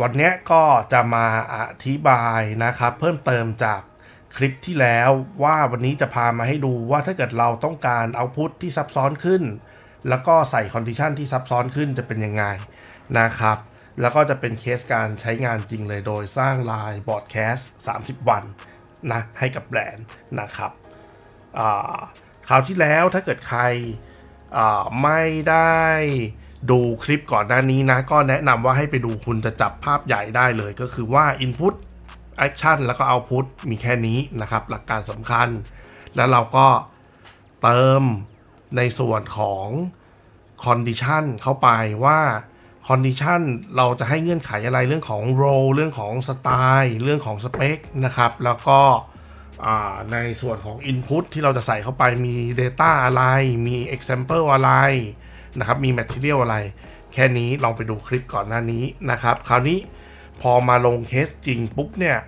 วันนี้ก็จะมาอธิบายนะครับ เพิ่มเติมจากคลิปที่แล้วว่าวันนี้จะพามาให้ดูว่าถ้าเกิดเราต้องการเอาพุทที่ซับซ้อนขึ้น แล้วก็ใส่คอนดิชันที่ซับซ้อนขึ้นจะเป็นยังไงนะครับ แล้วก็จะเป็นเคสการใช้งานจริงเลยโดยสร้างไลน์บอร์ดแคสต์30 วันนะให้กับแบรนด์นะครับอ่าคราวที่แล้วถ้าเกิดใครไม่ได้ ดูคลิปก่อนหน้านี้นะ ก็แนะนำว่าให้ไปดูคุณจะจับภาพใหญ่ได้เลย ก็คือว่า Input Action แล้วก็ Output มีแค่นี้นะครับ หลักการสำคัญ แล้วเราก็เติมในส่วนของ Condition เข้าไปว่า Condition เราจะให้เงื่อนไขอะไรเรื่องของ role เรื่องของสไตล์เรื่องของสเปคนะครับ แล้วก็ในส่วนของ Input ที่เราจะใส่เข้าไปมี Data อะไร มี Example อะไร นะครับมี Material อะไร แค่นี้ลองไปดูคลิปก่อนหน้านี้นะครับ คราวนี้พอมาลงเคสจริงปุ๊บเนี่ย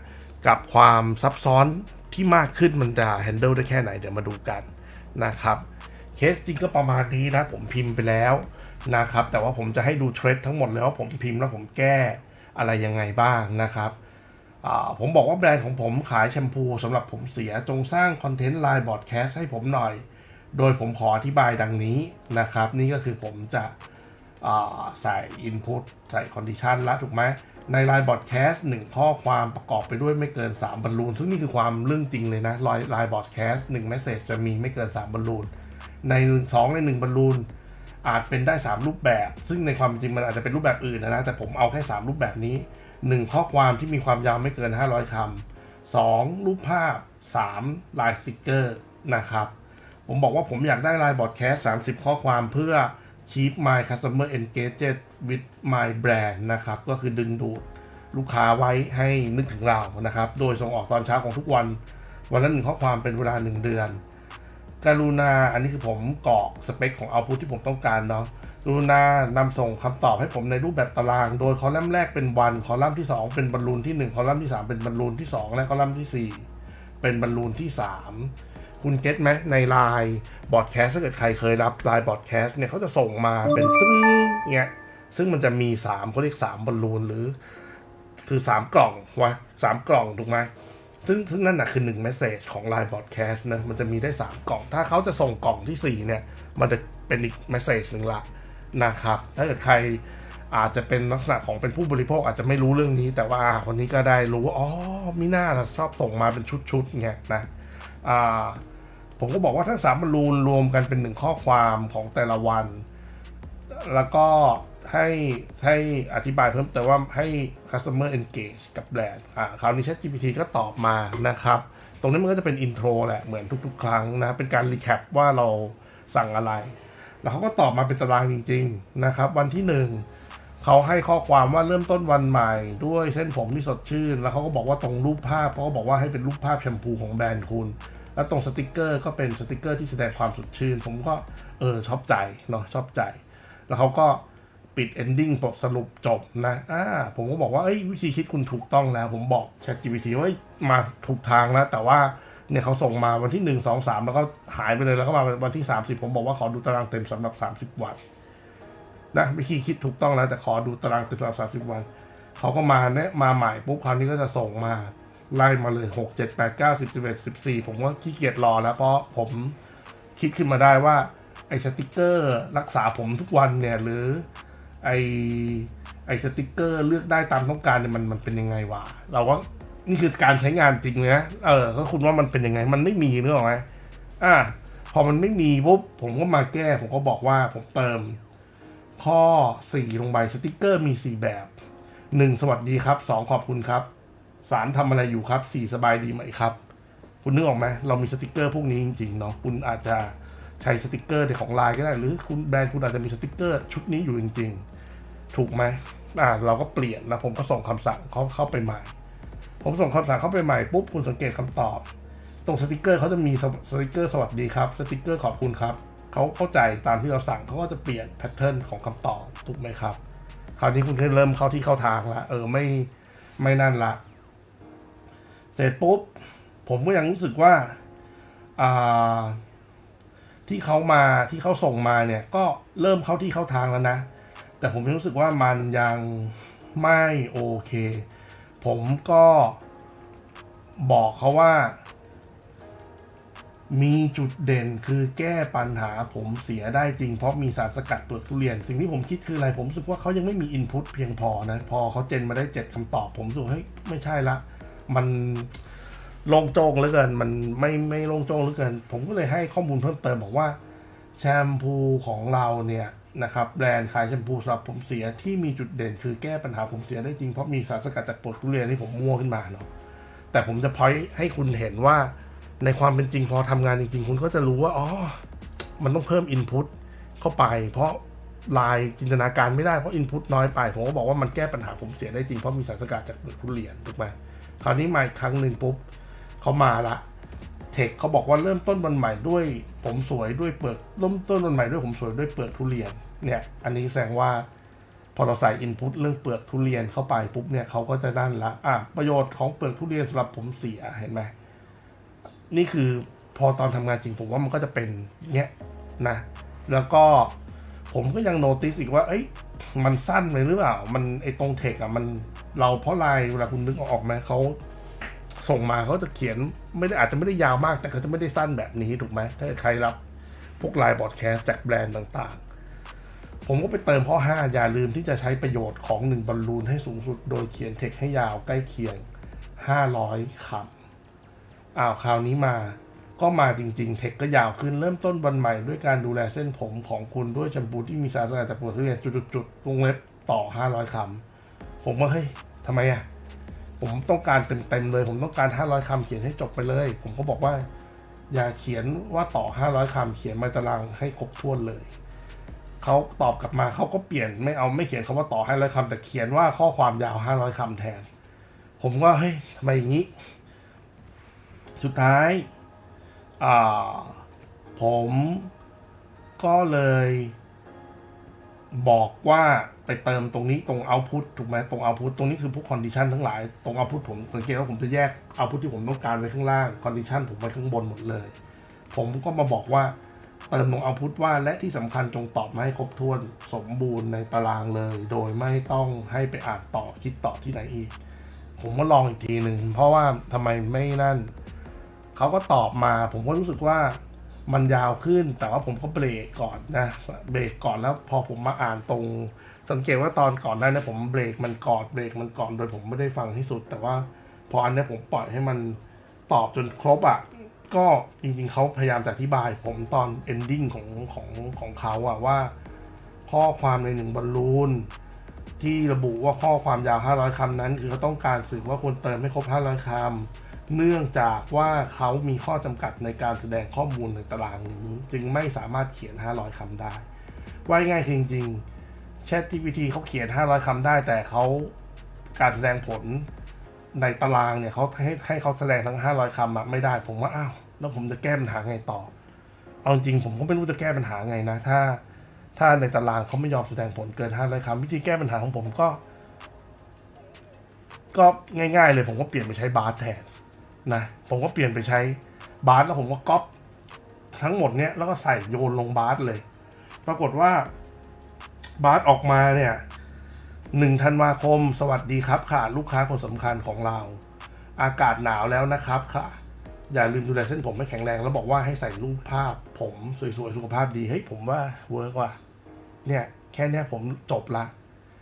กับความซับซ้อนที่มากขึ้นมันจะ handle ได้แค่ไหนเดี๋ยวมาดูกันนะครับเคสจริงก็ประมาณนี้นะผมพิมพ์ไปแล้วนะครับ แต่ว่าผมจะให้ดูเทรดทั้งหมดเลยว่าผมพิมพ์แล้วผมแก้อะไรยังไงบ้างนะครับผมบอกว่าแบรนด์ของผมขายแชมพูสำหรับผมเสียจงสร้างคอนเทนต์ไลน์บอร์ดแคสให้ผมหน่อย โดยผมขออธิบายดังนี้นะครับ นี่ก็คือผมจะใส่ Input ใส่ Condition แล้วถูกไหมในไลน์บอดแคสต์หนึ่งข้อความประกอบไปด้วยไม่เกิน 3บรรลูน ซึ่งนี่คือความเรื่องจริงเลยนะไลน์ไลน์บอดแคสต์หนึ่งเมสเซจจะมีไม่เกิน 3บรรลูน ใน 2 ใน 1บรรลูน อาจเป็นได้ 3 รูปแบบ ซึ่งในความจริงมันอาจจะเป็นรูปแบบอื่นนะนะแต่ผมเอาแค่ 3 รูปแบบนี้ 1 ข้อความที่มีความยาวไม่เกิน 500คำ2รูปภาพ 3 ลายสติกเกอร์นะครับ ผมบอกว่าผมอยากได้ลายบอร์ดแคส30ข้อความเพื่อ keep my customer engaged with my brand นะครับ ก็คือดึงดูดลูกค้าไว้ให้นึกถึงเรานะครับ โดยส่งออกตอนเช้าของทุกวัน วันละหนึ่งข้อความเป็นเวลา 1 เดือน กรุณา อันนี้คือผมกรอกสเปคของเอาพุทที่ผมต้องการเนาะกรุณานำส่งคำตอบให้ผมในรูปแบบตาราง โดยคอลัมน์แรกเป็นวัน คอลัมน์ที่ 2 เป็นบอลลูนที่ 1 คอลัมน์ที่ 3 เป็นบอลลูนที่ 2 และคอลัมน์ที่ 4 เป็นบอลลูนที่ 3 คุณเก็ตไหมในไลน์บอร์ดแคสถ้าเกิดใครเคยรับไลน์บอร์ดแคสเนี่ยเขาจะส่งมาเป็นตึ้งเงี้ยซึ่งมันจะมี3เขาเรียก3บอลลูนหรือ คือ3กล่องวะสามกล่องถูกไหมซึ่งซึ่งนั่นนะคือ1 message ของ Line Broadcast นะมันจะมีได้3กล่อง ถ้าเขาจะส่งกล่องที่4เนี่ย มันจะเป็นอีก message หนึ่งละนะครับ ถ้าเกิดใครอาจจะเป็นลักษณะของเป็นผู้บริโภคอาจจะไม่รู้เรื่องนี้ แต่ว่าวันนี้ก็ได้รู้ว่าอ๋อมิน่าละชอบส่งมาเป็นชุดๆเงี้ยนะ ผมก็บอกว่าทั้ง3บรรลูนรวมกันเป็น1ข้อความของแต่ละวัน แล้วก็ให้ให้อธิบายเพิ่มเติมว่าให้ customer engage กับแบรนด์อ่าคราวนี้ ChatGPT ก็ตอบมานะครับ ตรงนี้มันก็จะเป็นอินโทรแหละเหมือนทุกๆ ครั้งนะ เป็นการรีแคปว่าเราสั่งอะไร แล้วเขาก็ตอบมาเป็นตารางจริง ๆ นะครับ วันที่หนึ่ง เขาให้ข้อความว่าเริ่มต้นวันใหม่ ด้วยเส้นผมที่สดชื่น แล้วเขาก็บอกว่าตรงรูปภาพเขาก็บอกว่าให้เป็นรูปภาพแชมพูของแบรนด์คุณ แล้วตรงสติกเกอร์ก็เป็นสติกเกอร์ที่แสดงความสดชื่น ผมก็เออชอบใจเนาะชอบใจ แล้วเขาก็ปิด ending บทสรุปจบนะอ่าผมก็บอกว่าเอ้ยวิธีคิดคุณถูกต้องแล้ว ผมบอก ChatGPT ว่ามาถูกทางแล้วแต่ว่าเนี่ยเขาส่งมาวันที่ 1 2 3 แล้วก็หายไปเลยแล้วก็มาวันที่ 30 ผมบอกว่าขอดูตารางเต็มสำหรับ 30 วัน นะวิธีคิดถูกต้องแล้วแต่ขอดูตารางเต็มสำหรับวัน เขาก็มาเนี่ยมาใหม่ปุ๊บคราวนี้ก็จะส่งมาไล่มาเลย6 7 8 9 10 11 14ผมว่าขี้เกียจรอแล้วเพราะผมคิดขึ้นมาได้ว่าไอ้สติกเกอร์รักษาผมทุกวันเนี่ยหรือไอไอสติกเกอร์เลือกได้ตามต้องการเนี่ยมันมันเป็นยังไงวะเราว่านี่คือการใช้งานจริงนะเออก็คุณว่ามันเป็นยังไงมันไม่มีเรื่องไหมอะพอมันไม่มีปุ๊บผมก็มาแก้ ผมก็บอกว่าผมเติม ข้อ 4 ลงไปสติกเกอร์มี 4 แบบ 1 สวัสดีครับ 2 ขอบคุณครับ 3ทำอะไรอยู่ครับ 4 สบายดีไหมครับ คุณนึกออกไหมเรามีสติกเกอร์พวกนี้จริงๆเนาะคุณอาจจะใช้สติกเกอร์ในของไลน์ก็ได้ หรือคุณแบรนด์คุณอาจจะมีสติกเกอร์ชุดนี้อยู่จริง ๆ ถูกไหมอ่าเราก็เปลี่ยนแล้วผมก็ส่งคำสั่งเขาเข้าไปใหม่ ผมส่งคำสั่งเข้าไปใหม่ปุ๊บคุณสังเกตคำตอบ ตรงสติกเกอร์เขาจะมีสติกเกอร์สวัสดีครับสติกเกอร์ขอบคุณครับ เขาเข้าใจตามที่เราสั่งเขาก็จะเปลี่ยนแพทเทิร์นของคำตอบถูกไหมครับ คราวนี้คุณเริ่มเข้าที่เข้าทางละเออไม่ไม่นั่นละ เสร็จปุ๊บ ผมก็ยังรู้สึกว่าอ่าที่เขามาที่เขาส่งมาเนี่ยก็เริ่มเข้าที่เข้าทางแล้วนะ แต่ผมยังรู้สึกว่ามันยังไม่โอเค ผมก็บอกเขาว่า มีจุดเด่นคือแก้ปัญหาผมเสียได้จริงเพราะมีสารสกัดเปลือกทุเรียน สิ่งที่ผมคิดคืออะไร ผมรู้สึกว่าเขายังไม่มีอินพุตเพียงพอนะ พอเขาเจนมาได้เจ็ดคำตอบ ผมรู้สึกเฮ้ยไม่ใช่ละ มันโลงโจงเหลือเกิน มันไม่ไม่โลงโจงเหลือเกิน ผมก็เลยให้ข้อมูลเพิ่มเติมบอกว่า แชมพูของเราเนี่ยนะครับแบรนด์ขายแชมพูสำหรับผมเสียที่มีจุดเด่น คือแก้ปัญหาผมเสียได้จริงเพราะมีสารสกัดจากเปลือกทุเรียนที่ผมมั่วขึ้นมาเนาะแต่ผมจะพอยให้คุณเห็นว่า ในความเป็นจริงพอทำงานจริง ๆ คุณก็จะรู้ว่าอ๋อมันต้องเพิ่มอินพุตเข้าไป เพราะลายจินตนาการไม่ได้เพราะอินพุตน้อยไป ผมก็บอกว่ามันแก้ปัญหาผมเสียได้จริง เพราะมีสารสกัดจากเปลือกทุเรียนถูกไหมคราวนี้มาอีกครั้งหนึ่งปุ๊บเขามาละเทคเขาบอกว่าเริ่มต้นวันใหม่ด้วย ผมสวยด้วยเปลือกเริ่มต้นวันใหม่ด้วยผมสวยด้วยเปลือกทุเรียนเนี่ย อันนี้แสดงว่าพอเราใส่อินพุตเรื่องเปลือกทุเรียนเข้าไปปุ๊บเนี่ยเขาก็จะด้านละอะประโยชน์ของเปลือกทุเรียนสำหรับผมเสียเห็นไหม นี่คือพอตอนทำงานจริงผมว่ามันก็จะเป็นเนี้ยนะ แล้วก็ผมก็ยังโนติสอีกว่า เอ้ย มันสั้นไปหรือเปล่า มันไอตรงเทคอะมันเราเพราะลายเวลาคุณนึกออกไหมเขาส่งมาเขาจะเขียนไม่ได้อาจจะไม่ได้ยาวมาก แต่เขาจะไม่ได้สั้นแบบนี้ถูกไหมถ้าใครรับพวกลน์บอดแคสต์จากแบรนด์ต่างๆ ผมก็ไปเติมข้อ 5 อย่าลืมที่จะใช้ประโยชน์ของ 1บอลลูนให้สูงสุด โดยเขียนเทคให้ยาวใกล้เคียง 500คำ อ้าวคราวนี้มา ก็มาจริงๆ เทคก็ยาวขึ้นเริ่มต้นวันใหม่ด้วยการดูแลเส้นผมของคุณด้วยแชมพูที่มีสารสกัดจากเปลือกทุเรียนจุดๆวงเล็บต่อ 500คำผมว่าเฮ้ยทำไมอะ ผมต้องการเต็มๆเลย ผมต้องการ 500คำเขียนให้จบไปเลย ผมก็บอกว่า อย่าเขียนว่าต่อ 500คำเขียนมาตารางให้ครบถ้วนเลยเขาตอบกลับมาเขาก็เปลี่ยนไม่เอาไม่เขียนคำว่าต่อ500คำแต่เขียนว่าข้อความยาว 500คำแทน ผมก็เฮ้ยทำไมอย่างนี้ สุดท้ายาผมก็เลยบอกว่าไปเติมตรงนี้ตรงเอาพุทถูกไหมตรงเอาพุทตรงนี้คือพวกคอนดิชันทั้งหลาย ตรงเอาพุทผมสังเกตว่าผมจะแยกเอาพุทที่ผมต้องการไว้ข้างล่างคอนดิชันผมไว้ข้างบนหมดเลย ผมก็มาบอกว่าเติมตรงเอาพุทว่าและที่สำคัญจงตอบมาให้ครบถ้วนสมบูรณ์ในตารางเลย โดยไม่ต้องให้ไปอ่านต่อคิดต่อที่ไหนอีก ผมก็ลองอีกทีหนึ่งเพราะว่าทำไมไม่นั่น เขาก็ตอบมา ผมก็รู้สึกว่ามันยาวขึ้น แต่ว่าผมก็เบรกก่อนนะเบรกก่อนแล้วพอผมมาอ่านตรง สังเกตว่าตอนก่อนหน้านี้ผมเบรกมันก่อนเบรกมันก่อนโดยผมไม่ได้ฟังที่สุด แต่ว่าพออันนี้ผมปล่อยให้มันตอบจนครบอะก็จริงๆเขาพยายามจะอธิบายผมตอน ending ของของของเขาอะว่า ข้อความในหนึ่งบอลลูนที่ระบุว่าข้อความยาว 500 คำนั้น คือเขาต้องการสื่อว่าควรเติมให้ครบ 500 คำ เนื่องจากว่าเขามีข้อจำกัดในการแสดงข้อมูลในตารางนี้จึงไม่สามารถเขียน 500 คำได้ ว่าง่ายจริงๆ Chat GPT เขาเขียน 500 คำได้ แต่เขาการแสดงผลในตารางเนี่ยเขาให้ให้เขาแสดงทั้ง 500คำอะไม่ได้ ผมว่าอ้าวแล้วผมจะแก้ปัญหาไงต่อ เอาจริงผมก็ไม่รู้จะแก้ปัญหาไงนะ ถ้าถ้าในตารางเขาไม่ยอมแสดงผลเกิน 500คำวิธีแก้ปัญหาของผมก็ ก็ง่าย ๆ เลยผมก็เปลี่ยนไปใช้บาร์แทน นะผมก็เปลี่ยนไปใช้บาร์แล้วผมก็ก๊อปทั้งหมดเนี้ยแล้วก็ใส่โยนลงบาร์เลย ปรากฏว่าบาร์ออกมาเนี่ยหนึ่งธันวาคม สวัสดีครับค่ะ ลูกค้าคนสำคัญของเรา อากาศหนาวแล้วนะครับค่ะ อย่าลืมดูแลเส้นผมให้แข็งแรง แล้วบอกว่าให้ใส่รูปภาพ ผมสวยๆสุขภาพดีเฮ้ยผมว่าเวิร์กว่ะเนี่ยแค่นี้ผมจบละ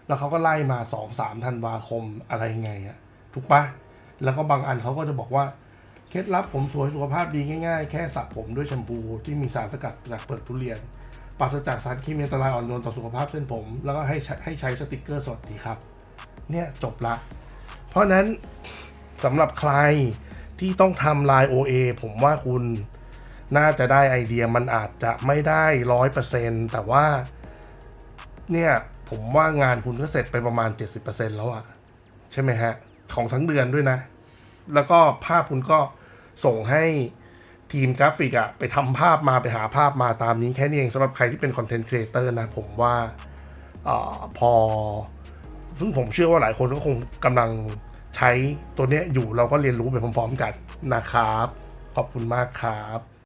แล้วเขาก็ไล่มาสองสามธันวาคมอะไรไงอะถูกปะ แล้วก็บางอันเขาก็จะบอกว่าเคล็ดลับผมสวยสุขภาพดีง่ายๆ แค่สระผมด้วยแชมพูที่มีสารสกัดจากเปลือกทุเรียนปราศจากสารเคมีอันตรายอ่อนโยนต่อสุขภาพเส้นผม แล้วก็ให้ใช้ให้ใช้สติกเกอร์สดดีครับ เนี่ยจบละ เพราะนั้นสำหรับใครที่ต้องทำลาย OA ผมว่าคุณน่าจะได้ไอเดียมันอาจจะไม่ได้ร้อยเปอร์เซ็นแต่ว่าเนี่ยผมว่างานคุณก็เสร็จไปประมาณ 70%แล้วอะใช่ไหมฮะ ของทั้งเดือนด้วยนะ แล้วก็ภาพคุณก็ส่งให้ทีมกราฟิกอะไปทำภาพมาไปหาภาพมาตามนี้แค่นี้เองสำหรับใครที่เป็นคอนเทนต์ครีเอเตอร์นะผมว่าอพอ ซึ่งผมเชื่อว่าหลายคนก็คงกำลังใช้ตัวเนี้ยอยู่เราก็เรียนรู้ไปพร้อมๆกันนะครับ ขอบคุณมากครับ